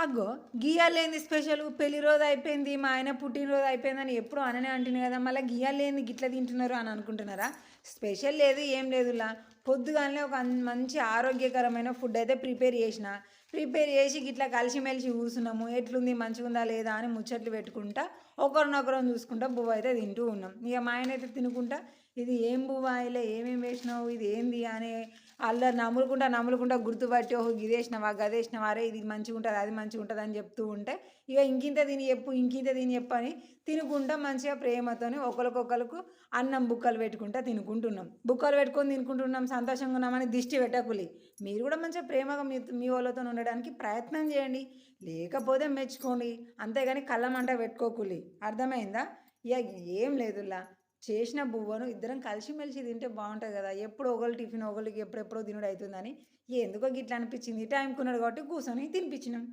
అగ్గో గీయాలేంది special పెళ్ళి రోజు అయిపోయింది మా ఆయన పుట్టినరోజు అయిపోయిందని ఎప్పుడు అననే అంటుంది కదా మళ్ళీ గియ్యాలేంది గిట్ల తింటున్నారు అని అనుకుంటున్నారా? స్పెషల్ లేదు ఏం లేదులా. పొద్దుగానే ఒక మంచి ఆరోగ్యకరమైన ఫుడ్ అయితే ప్రిపేర్ చేసిన. ప్రిపేర్ చేసి ఇట్లా కలిసిమెలిసి కూర్చున్నాము. ఎట్లుంది? మంచిగుందా? లేదా? అని ముచ్చట్లు పెట్టుకుంటా ఒకరినొకరం చూసుకుంటా బువ్వ అయితే తింటూ ఉన్నాం. ఇక మా ఆయన అయితే తినుకుంటా ఇది ఏం బువ్వ? ఇలా ఏమేమి వేసినావు? ఇది ఏంది? అని అల్లరి నములుకుంటా నములుకుంటా గుర్తుపట్టి ఓహో ఇది వేసినావా? గది వేసినావా? అరే ఇది మంచిగా ఉంటుంది అది మంచిగా ఉంటుంది అని చెప్తూ ఉంటే ఇక ఇంకింత తిని చెప్పు ఇంకింత తిని చెప్పు అని తినుకుంటా మంచిగా ప్రేమతోని ఒకరికొకరికి అన్నం బుక్కలు పెట్టుకుంటా తినుకుంటున్నాం. బుక్కలు పెట్టుకొని తినుకుంటున్నాం సంతోషంగా ఉన్నామని దిష్టి పెట్టకులి. మీరు కూడా మంచిగా ప్రేమగా మీ మీ వాళ్ళతో ఉండడానికి ప్రయత్నం చేయండి. లేకపోతే మెచ్చుకోండి. అంతేగాని కళ్ళమంట పెట్టుకోకులి. అర్థమైందా? ఇక ఏం లేదులా. చేసిన బువ్వను ఇద్దరం కలిసిమెలిసి తింటే బాగుంటుంది కదా. ఎప్పుడు ఒకళ్ళు టిఫిన్ ఒకళ్ళకి ఎప్పుడెప్పుడో తినుడు అవుతుందని ఎందుకో గిట్లా అనిపించింది. టైంకున్నాడు కాబట్టి కూర్చొని తినిపించినాం.